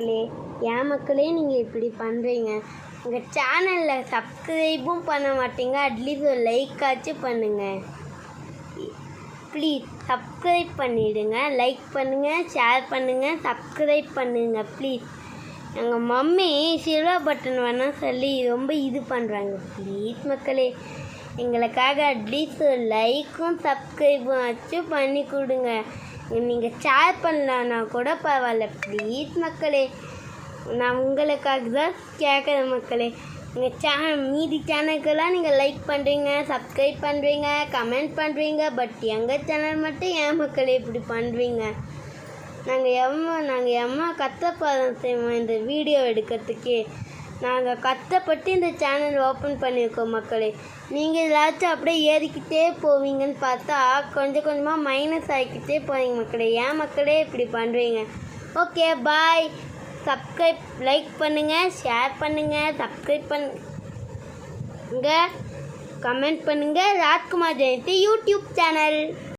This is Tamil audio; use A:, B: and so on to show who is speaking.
A: மக்களே ஏன் மக்களே நீங்கள் இப்படி பண்ணுறீங்க உங்கள் சேனலில் சப்ஸ்கிரைபும் பண்ண மாட்டீங்க அட்லீஸ்ட் ஒரு லைக் ஆச்சும் பண்ணுங்கள் ப்ளீஸ் சப்ஸ்கிரைப் பண்ணிவிடுங்க லைக் பண்ணுங்கள் ஷேர் பண்ணுங்கள் சப்ஸ்கிரைப் பண்ணுங்கள் ப்ளீஸ் எங்கள் மம்மி சில்வா பட்டன் வேணால் சொல்லி ரொம்ப இது பண்ணுறாங்க ப்ளீஸ் மக்களே எங்களுக்காக அட்லீஸ்ட் ஒரு லைக்கும் சப்ஸ்கிரைபும் ஆச்சும் பண்ணி கொடுங்க. நீங்கள் ஷேர் பண்ணலன்னா கூட பரவாயில்ல ப்ளீஸ் மக்களே. நான் உங்களுக்காக தான் கேட்குறேன் மக்களே. எங்கள் சேனல் மீதி சேனலுக்கெல்லாம் நீங்கள் லைக் பண்ணுறீங்க சப்ஸ்கிரைப் பண்ணுறீங்க கமெண்ட் பண்ணுறீங்க பட் எங்கள் சேனல் மட்டும் ஏன் மக்களே இப்படி பண்ணுறீங்க நாங்கள் எம்மா நாங்கள் எம்மா கத்தப்பாதம் செய்வோம் இந்த வீடியோ எடுக்கிறதுக்கே. நாங்கள் கஷ்டப்பட்டு இந்த சேனல் ஓப்பன் பண்ணியிருக்கோம் மக்களே. நீங்கள் ஏதாச்சும் அப்படியே ஏறிக்கிட்டே போவீங்கன்னு பார்த்தா கொஞ்சம் கொஞ்சமாக மைனஸ் ஆகிக்கிட்டே போவீங்க மக்களே. ஏன் மக்களே இப்படி பண்ணுறீங்க ஓகே பாய் சப்ஸ்கிரைப் லைக் பண்ணுங்கள் ஷேர் பண்ணுங்கள் சப்ஸ்கிரைப் பண்ணுங்க கமெண்ட் பண்ணுங்கள் ராஜ்குமார் ஜெயந்தி யூடியூப் சேனல்